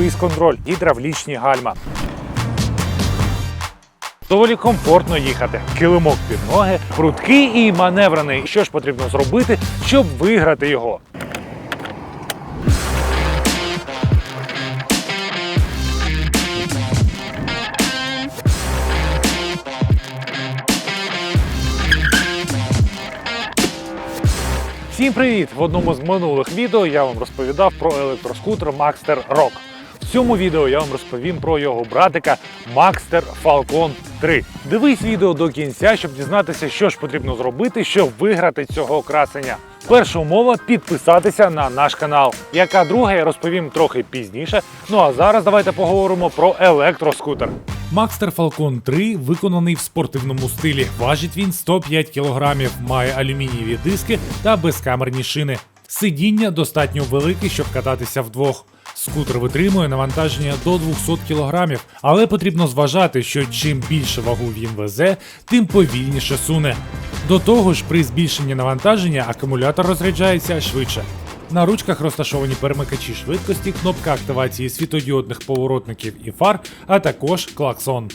круїз-контроль, гідравлічні гальма. Доволі комфортно їхати. Килимок під ноги, прудкий і маневрений. Що ж потрібно зробити, щоб виграти його? Всім привіт! В одному з минулих відео я вам розповідав про електроскутер Maxter Rock. Цьому відео я вам розповім про його братика Maxter Falcon 3. Дивись відео до кінця, щоб дізнатися, що ж потрібно зробити, щоб виграти цього красення. Перша умова підписатися на наш канал. Яка друга, я розповім трохи пізніше. Ну а зараз давайте поговоримо про електроскутер. Maxter Falcon 3 виконаний в спортивному стилі. Важить він 105 кг, має алюмінієві диски та безкамерні шини. Сидіння достатньо велике, щоб кататися вдвох. Скутер витримує навантаження до 200 кг, але потрібно зважати, що чим більше вагу він везе, тим повільніше суне. До того ж, при збільшенні навантаження акумулятор розряджається швидше. На ручках розташовані перемикачі швидкості, кнопка активації світодіодних поворотників і фар, а також клаксон.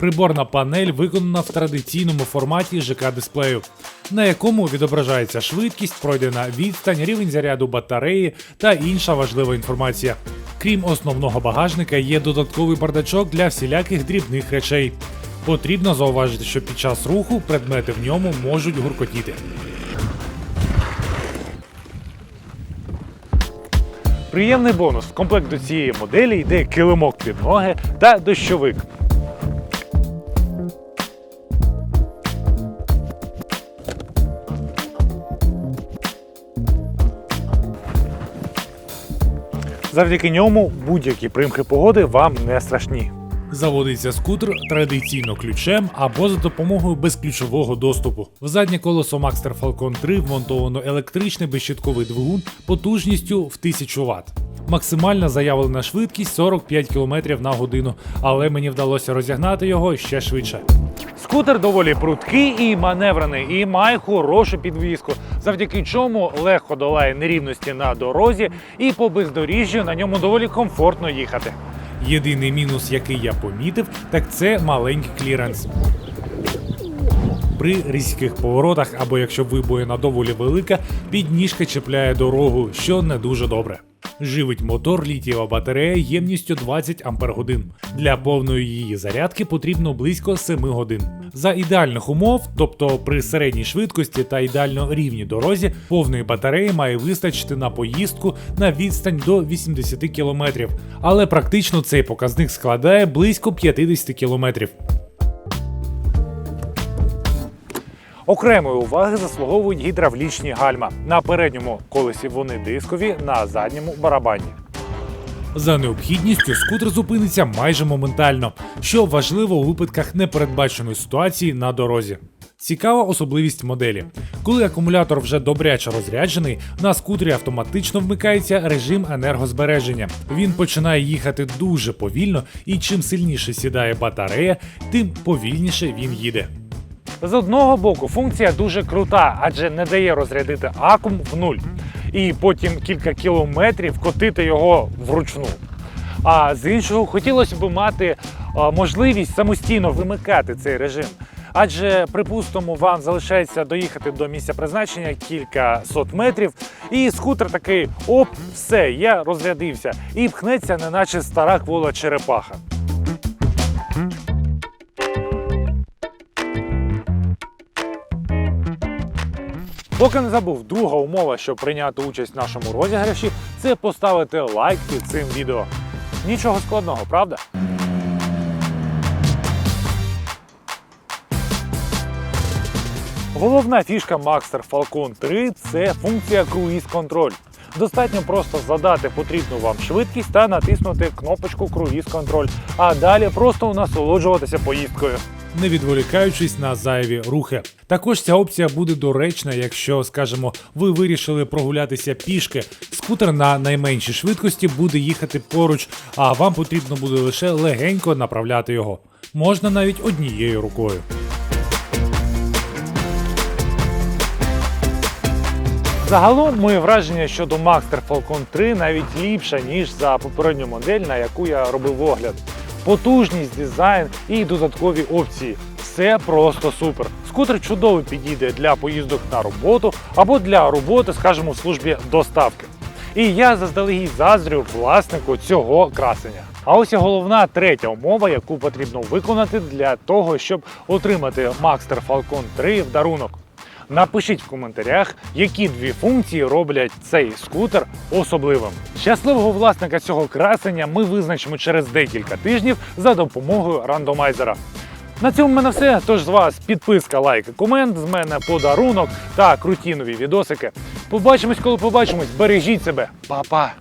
Приборна панель виконана в традиційному форматі ЖК дисплею, на якому відображається швидкість, пройдена відстань, рівень заряду батареї та інша важлива інформація. Крім основного багажника, є додатковий бардачок для всіляких дрібних речей. Потрібно зауважити, що під час руху предмети в ньому можуть гуркотіти. Приємний бонус. В комплект до цієї моделі йде килимок під ноги та дощовик. Завдяки ньому будь-які примхи погоди вам не страшні. Заводиться скутер традиційно ключем або за допомогою безключового доступу. В заднє колесо Maxter Falcon 3 вмонтовано електричний безщитковий двигун потужністю в 1000 Вт. Максимальна заявлена швидкість 45 км на годину, але мені вдалося розігнати його ще швидше. Скутер доволі прудкий і маневрений, і має хорошу підвіску, завдяки чому легко долає нерівності на дорозі, і по бездоріжжю на ньому доволі комфортно їхати. Єдиний мінус, який я помітив, так це маленький кліренс. При різких поворотах, або якщо вибоїна доволі велика, підніжка чіпляє дорогу, що не дуже добре. Живить мотор літієва батарея ємністю 20 Ах. Для повної її зарядки потрібно близько 7 годин. За ідеальних умов, тобто при середній швидкості та ідеально рівній дорозі, повної батареї має вистачити на поїздку на відстань до 80 км, але практично цей показник складає близько 50 км. Окремої уваги заслуговують гідравлічні гальма. На передньому колесі вони дискові, на задньому барабанні. За необхідністю скутер зупиниться майже моментально, що важливо у випадках непередбаченої ситуації на дорозі. Цікава особливість моделі. Коли акумулятор вже добряче розряджений, на скутері автоматично вмикається режим енергозбереження. Він починає їхати дуже повільно, і чим сильніше сідає батарея, тим повільніше він їде. З одного боку, функція дуже крута, адже не дає розрядити акум в нуль, і потім кілька кілометрів котити його вручну. А з іншого, хотілося б мати а, можливість самостійно вимикати цей режим. Адже, припустимо, вам залишається доїхати до місця призначення кілька сот метрів, і скутер такий оп, все, я розрядився, і пхнеться, неначе стара квола черепаха. Поки не забув, друга умова, щоб прийняти участь в нашому розіграші, це поставити лайк під цим відео. Нічого складного, правда? Головна фішка Maxter Falcon 3 це функція круїз контроль. Достатньо просто задати потрібну вам швидкість та натиснути кнопочку круїз контроль, а далі просто насолоджуватися поїздкою. не відволікаючись на зайві рухи. Також ця опція буде доречна, якщо, скажімо, ви вирішили прогулятися пішки. Скутер на найменшій швидкості буде їхати поруч, а вам потрібно буде лише легенько направляти його. Можна навіть однією рукою. Загалом моє враження щодо Maxter Falcon 3 навіть ліпше, ніж за попередню модель, на яку я робив огляд. Потужність, дизайн і додаткові опції. Все просто супер. Скутер чудово підійде для поїздок на роботу або для роботи, скажімо, в службі доставки. І я заздалегідь заздрю власнику цього красення. А ось і головна третя умова, яку потрібно виконати для того, щоб отримати Maxter Falcon 3 в дарунок. Напишіть в коментарях, які дві функції роблять цей скутер особливим. Щасливого власника цього красення ми визначимо через декілька тижнів за допомогою рандомайзера. На цьому в мене все. Тож з вас підписка, лайк і комент. З мене подарунок та круті нові відосики. Побачимось, коли побачимось. Бережіть себе, Па-па!